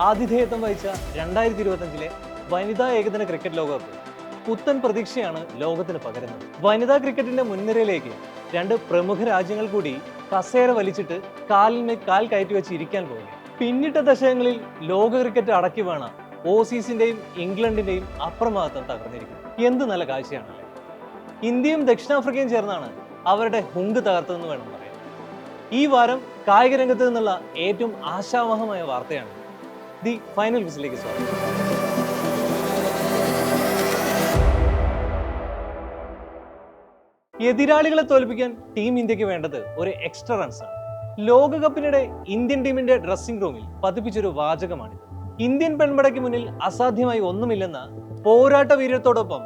ആതിഥേയത്വം വഹിച്ച രണ്ടായിരത്തി ഇരുപത്തഞ്ചിലെ വനിതാ ഏകദിന ക്രിക്കറ്റ് ലോകകപ്പ് പുത്തൻ പ്രതീക്ഷയാണ് ലോകത്തിന് പകരുന്നത്. വനിതാ ക്രിക്കറ്റിന്റെ മുൻനിരയിലേക്ക് രണ്ട് പ്രമുഖ രാജ്യങ്ങൾ കൂടി കസേര വലിച്ചിട്ട് കാലിന്മേൽ കാൽ കയറ്റി വെച്ച് ഇരിക്കാൻ പോകുന്നു. പിന്നിട്ട ദശകങ്ങളിൽ ലോക ക്രിക്കറ്റ് അടക്കി വേണം ഓസീസിന്റെയും ഇംഗ്ലണ്ടിന്റെയും അപ്രമാദത്വം തകർന്നിരിക്കുന്നു. എന്ത് നല്ല കാഴ്ചയാണല്ലേ? ഇന്ത്യയും ദക്ഷിണാഫ്രിക്കയും ചേർന്നാണ് അവരുടെ ഹുങ്ക് തകർത്തതെന്ന് വേണം പറയാൻ. ഈ വാരം കായിക രംഗത്ത് നിന്നുള്ള ഏറ്റവും ആശാവഹമായ വാർത്തയാണ് ദി ഫൈനൽ വിസിലേക്ക് സ്വാഗതം. എതിരാളികളെ തോൽപ്പിക്കാൻ ടീം ഇന്ത്യയ്ക്ക് വേണ്ടത് ഒരു എക്സ്ട്രാ റൺസ് ആണ്. ലോകകപ്പിനിടെ ഇന്ത്യൻ ടീമിന്റെ ഡ്രസ്സിംഗ് റൂമിൽ പതിപ്പിച്ചൊരു വാചകമാണിത്. ഇന്ത്യൻ പെൺപടയ്ക്ക് മുന്നിൽ അസാധ്യമായി ഒന്നുമില്ലെന്ന പോരാട്ട വീര്യത്തോടൊപ്പം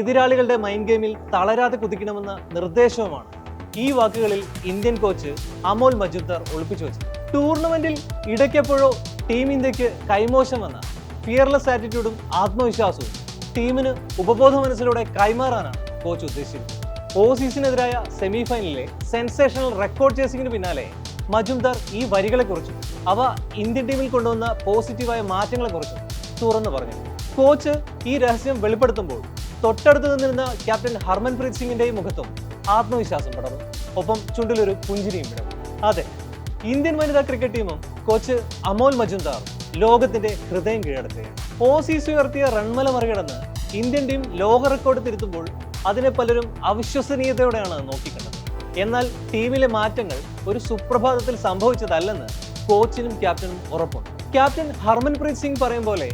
എതിരാളികളുടെ മൈൻഡ് ഗെയിമിൽ തളരാതെ കുതിക്കണമെന്ന നിർദ്ദേശവുമാണ് ഈ വാക്കുകളിൽ ഇന്ത്യൻ കോച്ച് അമോൽ മജുദ്ദാർ ഒളിപ്പിച്ചു വെച്ചത്. ടൂർണമെന്റിൽ ഇടയ്ക്കെപ്പോഴോ ടീം ഇന്ത്യയ്ക്ക് കൈമോശം വന്ന ഫിയർലെസ് ആറ്റിറ്റ്യൂഡും ആത്മവിശ്വാസവും ടീമിന് ഉപബോധ മനസ്സിലൂടെ കൈമാറാനാണ് കോച്ച് ഉദ്ദേശിച്ചത്. ഓസീസിനെതിരായ സെമി ഫൈനലിലെ സെൻസേഷണൽ റെക്കോർഡ് ചേസിംഗിന് പിന്നാലെ മജുംദാർ ഈ വരികളെക്കുറിച്ചും അവ ഇന്ത്യൻ ടീമിൽ കൊണ്ടുവന്ന പോസിറ്റീവായ മാറ്റങ്ങളെക്കുറിച്ചും തുറന്നു പറഞ്ഞു. കോച്ച് ഈ രഹസ്യം വെളിപ്പെടുത്തുമ്പോൾ തൊട്ടടുത്ത് നിന്നിരുന്ന ക്യാപ്റ്റൻ ഹർമൻപ്രീത് സിംഗിന്റെയും മുഖത്തും ആത്മവിശ്വാസം പടർന്നു. ഒപ്പം ചുണ്ടിലൊരു പുഞ്ചിരിയും വിടർന്നു. അതെ ഇന്ത്യൻ വനിതാ ക്രിക്കറ്റ് ടീമും കോച്ച് അമോൽ മജുംദാർ ലോകത്തിന്റെ ഹൃദയം കീഴടക്കുകയാണ്. ഓസീസ് ഉയർത്തിയ റൺമല മറികടന്ന് ഇന്ത്യൻ ടീം ലോക റെക്കോർഡ് തിരുത്തുമ്പോൾ അതിനെ പലരും അവിശ്വസനീയതയോടെയാണ് നോക്കിക്കണ്ടത്. എന്നാൽ ടീമിലെ മാറ്റങ്ങൾ ഒരു സുപ്രഭാതത്തിൽ സംഭവിച്ചതല്ലെന്ന് കോച്ചിനും ക്യാപ്റ്റനും ഉറപ്പുണ്ട്. ക്യാപ്റ്റൻ ഹർമൻപ്രീത് സിംഗ് പറയും പോലെ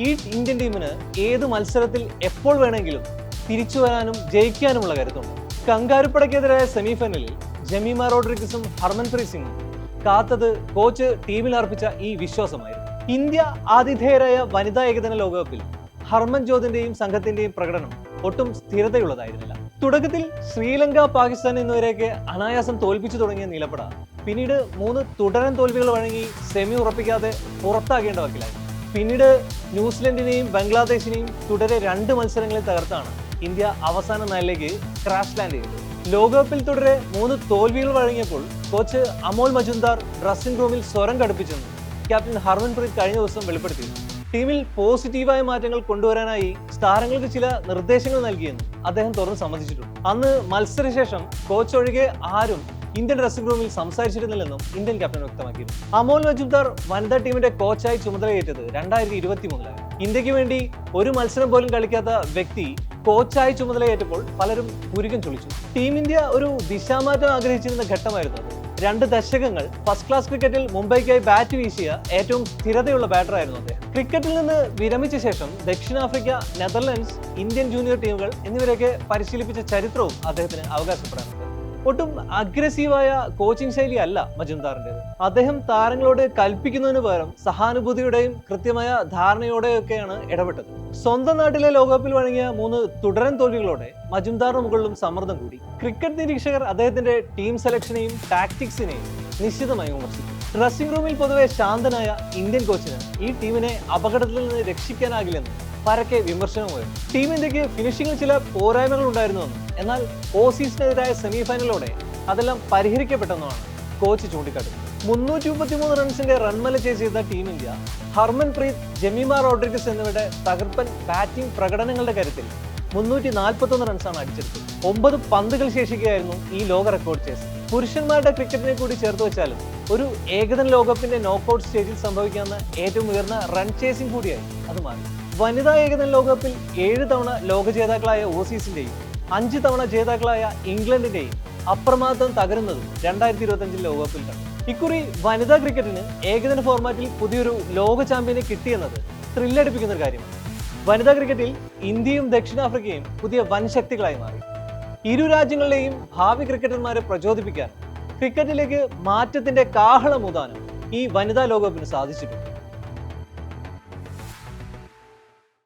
ഈ ഇന്ത്യൻ ടീമിന് ഏത് മത്സരത്തിൽ എപ്പോൾ വേണമെങ്കിലും തിരിച്ചു വരാനും ജയിക്കാനുമുള്ള കരുത്തുണ്ട്. കങ്കാരുപ്പടയ്ക്കെതിരായ സെമിഫൈനലിൽ ജമീമ റോഡ്രിഗസും ഹർമൻപ്രീത് സിംഗും കാത്തത് കോച്ച് ടീമിൽ അർപ്പിച്ച ഈ വിശ്വാസമായിരുന്നു. ഇന്ത്യ ആതിഥേയരായ വനിതാ ഏകദിന ലോകകപ്പിൽ ഹർമൻ ഹർമൻജോതിന്റെയും സംഘത്തിന്റെയും പ്രകടനം ഒട്ടും സ്ഥിരതയുള്ളതായിരുന്നില്ല. തുടക്കത്തിൽ ശ്രീലങ്ക പാകിസ്ഥാൻ എന്നിവരെയൊക്കെ അനായാസം തോൽപ്പിച്ചു തുടങ്ങിയ നിലപട പിന്നീട് മൂന്ന് തുടരൻ തോൽവികൾ വഴങ്ങി സെമി ഉറപ്പിക്കാതെ പുറത്താകേണ്ട വക്കിലായി പിന്നീട് ന്യൂസിലൻഡിനെയും ബംഗ്ലാദേശിനെയും തുടരെ രണ്ട് മത്സരങ്ങളിൽ തകർത്താണ് ഇന്ത്യ അവസാന നാലിലേക്ക് ക്രാഷ് ലാൻഡ് ചെയ്തത്. ലോകകപ്പിൽ തുടരെ മൂന്ന് തോൽവികൾ വഴങ്ങിയപ്പോൾ കോച്ച് അമോൽ മജുംദാർ ഡ്രസ്സിംഗ് റൂമിൽ സ്വരം കടുപ്പിച്ചെന്ന് ക്യാപ്റ്റൻ ഹർമൻപ്രീത് കഴിഞ്ഞ ദിവസം വെളിപ്പെടുത്തി. ടീമിൽ പോസിറ്റീവായ മാറ്റങ്ങൾ കൊണ്ടുവരാനായി താരങ്ങൾക്ക് ചില നിർദ്ദേശങ്ങൾ നൽകിയെന്നും അദ്ദേഹം തുറന്ന് സമ്മതിച്ചിട്ടുണ്ട്. അന്ന് മത്സരശേഷം കോച്ച് ഒഴികെ ആരും ഇന്ത്യൻ ഡ്രസ്സിംഗ് റൂമിൽ സംസാരിച്ചിരുന്നില്ലെന്നും ഇന്ത്യൻ ക്യാപ്റ്റൻ വ്യക്തമാക്കിയിരുന്നു. അമോൽ മജുംദാർ വനിതാ ടീമിന്റെ കോച്ചായി ചുമതലയേറ്റത് രണ്ടായിരത്തി ഇരുപത്തി മൂന്നിലാണ് ഇന്ത്യയ്ക്ക് വേണ്ടി ഒരു മത്സരം പോലും കളിക്കാത്ത വ്യക്തി കോച്ചായി ചുമതലയേറ്റപ്പോൾ പലരും പുരുകം ചൊളിച്ചു ടീം ഇന്ത്യ ഒരു ദിശാമാറ്റം ആഗ്രഹിച്ചിരുന്ന ഘട്ടമായിരുന്നു രണ്ട് ദശകങ്ങൾ ഫസ്റ്റ് ക്ലാസ് ക്രിക്കറ്റിൽ മുംബൈക്കായി ബാറ്റ് വീശിയ ഏറ്റവും സ്ഥിരതയുള്ള ബാറ്ററായിരുന്നു അദ്ദേഹം. ക്രിക്കറ്റിൽ നിന്ന് വിരമിച്ച ശേഷം ദക്ഷിണാഫ്രിക്ക നെതർലൻഡ്സ് ഇന്ത്യൻ ജൂനിയർ ടീമുകൾ എന്നിവരെയൊക്കെ പരിശീലിപ്പിച്ച ചരിത്രവും അദ്ദേഹത്തിന് അവകാശപ്പെടാനുണ്ട്. ഒട്ടും അഗ്രസീവായ കോച്ചിങ് ശൈലി അല്ല മജുംദാറിന്റെത്. അദ്ദേഹം താരങ്ങളോട് കൽപ്പിക്കുന്നതിന് പകരം സഹാനുഭൂതിയുടെയും കൃത്യമായ ധാരണയോടെയൊക്കെയാണ് ഇടപെട്ടത്. സ്വന്തം നാട്ടിലെ ലോകകപ്പിൽ വഴങ്ങിയ മൂന്ന് തുടരൻ തോൽവികളോടെ മജുംദാറിന് മുകളിലും സമ്മർദ്ദം കൂടി. ക്രിക്കറ്റ് നിരീക്ഷകർ അദ്ദേഹത്തിന്റെ ടീം സെലക്ഷനെയും ടാക്ടിക്സിനെയും നിശ്ചിതമായി വിമർശിച്ചു ഡ്രസ്സിംഗ് റൂമിൽ പൊതുവെ ശാന്തനായ ഇന്ത്യൻ കോച്ചിന് ഈ ടീമിനെ അപകടത്തിൽ നിന്ന് രക്ഷിക്കാനാകില്ലെന്ന് പരക്കെ വിമർശനമുയർന്നു ടീം ഇന്ത്യയ്ക്ക് ഫിനിഷിംഗിൽ ചില പോരായ്മകൾ ഉണ്ടായിരുന്നുവെന്ന് എന്നാൽ ഓസീസിനെതിരായ സെമി ഫൈനലോടെ അതെല്ലാം പരിഹരിക്കപ്പെട്ടെന്നുമാണ് കോച്ച് ചൂണ്ടിക്കാട്ടുന്നത് മുന്നൂറ്റി മുപ്പത്തിമൂന്ന് റൺസിന്റെ റൺമല ചേസ് ചെയ്ത ടീം ഇന്ത്യ ഹർമൻപ്രീത് ജമീമ റോഡ്രിഗസ് എന്നിവരുടെ തകർപ്പൻ ബാറ്റിംഗ് പ്രകടനങ്ങളുടെ കാര്യത്തിൽ മുന്നൂറ്റി നാൽപ്പത്തൊന്ന് റൺസാണ് അടിച്ചെടുത്തത്. ഒമ്പത് പന്തുകൾ ശേഷിക്കുകയായിരുന്നു ഈ ലോക റെക്കോർഡ് ചേസ് പുരുഷന്മാരുടെ ക്രിക്കറ്റിനെ കൂടി ചേർത്ത് വെച്ചാലും ഒരു ഏകദിന ലോകകപ്പിന്റെ നോക്കൌട്ട് സ്റ്റേജിൽ സംഭവിക്കാവുന്ന ഏറ്റവും ഉയർന്ന റൺ ചേസിംഗ് കൂടിയായി അത് മാറി. വനിതാ ഏകദിന ലോകകപ്പിൽ ഏഴ് തവണ ലോക ജേതാക്കളായ ഓസീസിന്റെയും അഞ്ച് തവണ ജേതാക്കളായ ഇംഗ്ലണ്ടിന്റെയും അപ്രമാദം തകരുന്നതും രണ്ടായിരത്തി ഇരുപത്തി അഞ്ചിൽ ലോകകപ്പിൽ കണ്ടു ഇക്കുറി വനിതാ ക്രിക്കറ്റിന് ഏകദിന ഫോർമാറ്റിൽ പുതിയൊരു ലോക ചാമ്പ്യനെ കിട്ടിയെന്നത് ത്രില്ലടിപ്പിക്കുന്ന ഒരു കാര്യമാണ്. വനിതാ ക്രിക്കറ്റിൽ ഇന്ത്യയും ദക്ഷിണാഫ്രിക്കയും പുതിയ വൻശക്തികളായി മാറി. ഇരു രാജ്യങ്ങളിലെയും ഭാവി ക്രിക്കറ്റർമാരെ പ്രചോദിപ്പിക്കാൻ ക്രിക്കറ്റിലേക്ക് മാറ്റത്തിന്റെ കാഹളമൂതാനും ഈ വനിതാ ലോകകപ്പിന് സാധിച്ചിട്ടുണ്ട്.